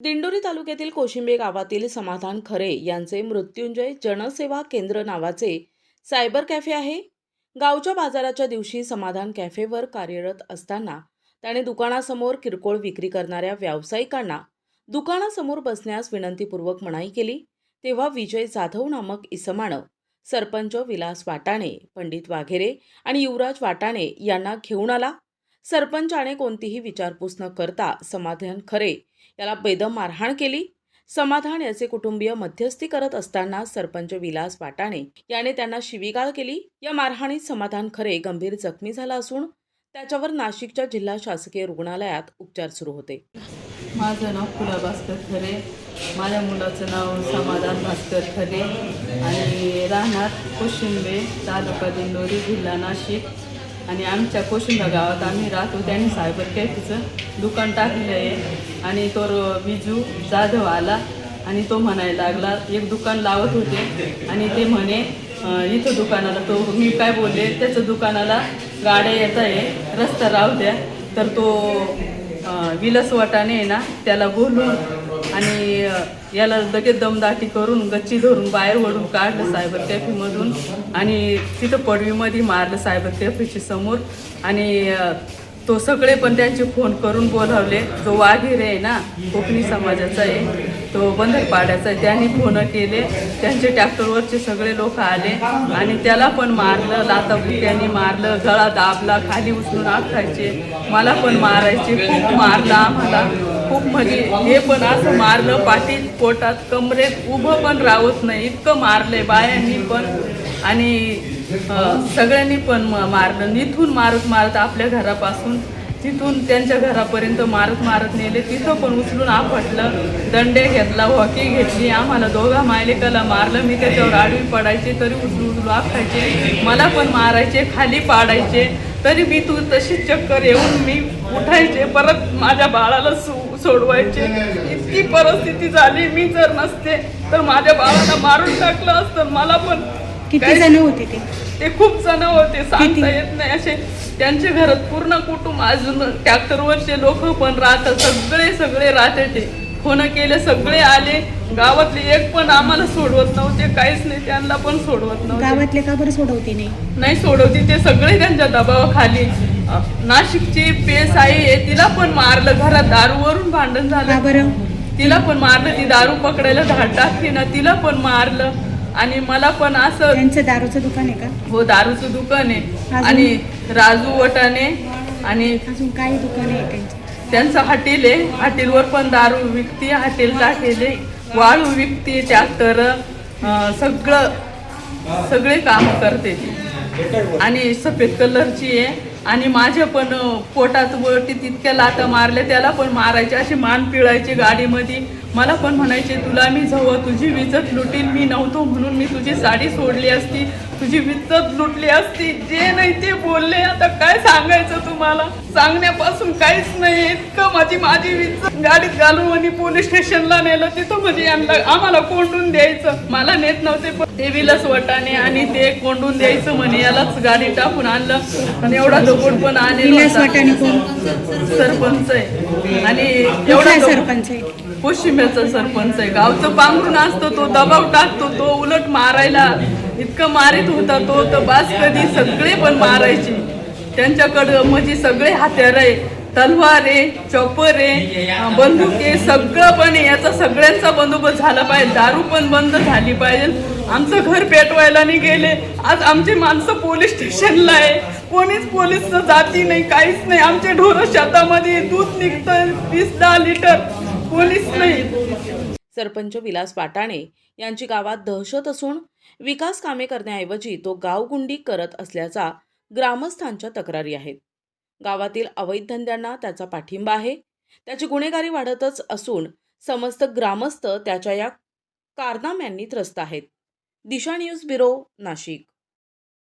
दिंडोरी तालुक्यातील कोशिंबे गावातील समाधान खरे यांचे मृत्युंजय जनसेवा केंद्र नावाचे सायबर कॅफे आहे. गावच्या बाजाराच्या दिवशी समाधान कॅफेवर कार्यरत असताना त्याने दुकानासमोर किरकोळ विक्री करणाऱ्या व्यावसायिकांना दुकानासमोर बसण्यास विनंतीपूर्वक मनाई केली. तेव्हा विजय जाधव नामक इसमानं सरपंच विलास वाटाणे पंडित वाघेरे आणि युवराज वाटाणे यांना घेऊन आला. सरपंचाने कोणतीही विचारपूस न करता समाधान खरे याला बेदम मारहाण केली. समाधान याचे कुटुंबीय मध्यस्थी करत असताना सरपंच विलास वाटाणे याने त्यांना शिवीगाळ केली. या मारहाणीत समाधान खरे गंभीर जखमी झाला असून त्याच्यावर नाशिकच्या जिल्हा शासकीय रुग्णालयात उपचार सुरू होते. माझं नाव फुला भास्कर खरे. माझ्या मुलाचं नाव समाधान भास्कर खरे. आणि राहणार कोशिंबे तालुका दिंडोरी जिल्हा नाशिक. आणि आमच्या कोशिंबा गावात आम्ही राहतो त्यांनी सायबर कॅफेचं दुकान टाकलं आहे. आणि तो र- विजू जाधव आला आणि तो म्हणायला लागला एक दुकान लावत होते. आणि ते म्हणे इथं दुकानाला तो मी काय बोलले त्याचं दुकानाला गाड्या येत आहे रस्ता राहू द्या. तर तो विलसवटाने आहे ना त्याला बोलून आणि याला लगेच दमदाटी करून गच्ची धरून बाहेर ओढून काढलं सायबर कॅफेमधून. आणि तिथं पडवीमध्ये मारलं सायबर कॅफेच्या समोर. आणि तो सगळे पण त्यांचे फोन करून बोलावले जो वाघेरे आहे ना कोकणी समाजाचा आहे तो बंदरपाड्याचा आहे. त्यांनी फोन केले त्यांचे ट्रॅक्टरवरचे सगळे लोक आले आणि त्याला पण मारलं लाताबुक्याने मारलं गळा दाबला खाली उचलून आखायचे मला पण मारायचे खूप मारलं आम्हाला. खूप म्हणजे हे पण असं मारलं पाठीत पोटात कमरेत उभं पण राहत नाही इतकं मारलंय बायांनी पण. आणि सगळ्यांनी पण म- मारलं. निथून मारत मारत आपल्या घरापासून तिथून त्यांच्या घरापर्यंत मारत मारत नेले. तिथं पण उचलून आपटलं दंडे घेतला हॉकी घेतली आम्हाला दोघा मायलेकाला मारलं. मी त्याच्यावर आडवी पडायचे तरी उचलू उचलू आखायचे. मला पण मारायचे खाली पाडायचे. तरी मी तू तशीच चक्कर येऊन मी उठायचे परत माझ्या बाळाला सोडवायचे. इतकी परिस्थिती झाली मी जर नसते तर माझ्या बाळाला मारून टाकलं असतं मला पण. किती जण होते ते? ते खूप जण होते सांगता? येत नाही असे. त्यांच्या घरात पूर्ण कुटुंब अजून ट्रॅक्टरवरचे लोक पण राहतात सगळे सगळे राहते ते. फोन केले सगळे आले. गावातले एक पण आम्हाला सोडवत नव्हते काहीच नाही त्यांना पण सोडवत नव्हते. गावातले का बरं सोडवते नाही? नाही सोडवते ते सगळे त्यांच्या दबावाखाली. अ, नाशिकची पेस आहे तिला पण मारलं घरात दारूवरून भांडण का झालं बरं? तिला पण मारलं ती दारू पकडायला धाड टाकली ना तिला पण मारलं. आणि मला पण असं त्यांचं दारूचं दुकान आहे का? हो दारूचं दुकान आहे? आणि राजू वटाने आणि अजून काही दुकान आहे त्यांचं? त्यांचं हॉटेल आहे. हॉटेलवर पण दारू विकते हॉटेल टाकेले वाळू विकते ट्रॅक्टर सगळं सगळे काम करते. ती आणि सफेद कलरची आहे. आणि माझ्या पण पोटात वरती तितक्या लाता मारल्या त्याला पण मारायचे. अशी मान पिळायची गाडीमध्ये. मला पण म्हणायचे तुला मी जवळ तुझी विजत लुटील मी नव्हतो म्हणून मी तुझी साडी सोडली असती. तुझी विजत लुटली असती. जे नाही ते बोलले. आता काय सांगायचं तुम्हाला? सांगण्यापासून काहीच नाही. इतकं माझी माझी विजत गाडीत घालून आणि पोलीस स्टेशनला नेलं. तिथं म्हणजे आम्हाला कोंडून द्यायचं. मला नेत नव्हते पण ते विलस वटाने आणि ते कोंडून द्यायचं म्हणे. यालाच गाडी टाकून आणलं. आणि एवढा दगड पण कोण? सरपंच आहे. आणि एवढा सरपंच आहे? पश्चिमेचा सरपंच आहे. गावचं पांघरून असतो तो दबाव टाकतो तो उलट मारायला इतकं मारित होता तो तर बास कधी सगळे पण मारायचे. त्यांच्याकडं म्हणजे सगळे हत्यार आहे. तलवार आहे चॉपर आहे बंदूक आहे सगळं पण याचा सगळ्यांचा बंदोबस्त झाला पाहिजे. दारू पण बंद झाली पाहिजे. आमचं घर पेटवायला नाही गेले आज आमची माणसं पोलीस स्टेशनला आहे. कोणीच पोलीस जाती नाही काहीच नाही. आमचे ढोरं शेतामध्ये दूध निघतं वीस दहा लिटर. पोलीस नाही. सरपंच विलास वाटाणे यांची गावात दहशत असून विकास कामे करण्याऐवजी तो गावगुंडी करत असल्याचा ग्रामस्थांच्या तक्रारी आहेत. गावातील अवैध धंद्यांना त्याचा पाठिंबा आहे. त्याची गुन्हेगारी वाढतच असून समस्त ग्रामस्थ त्याच्या या कारनाम्यांनी त्रस्त आहेत. Disha news bureau Nashik.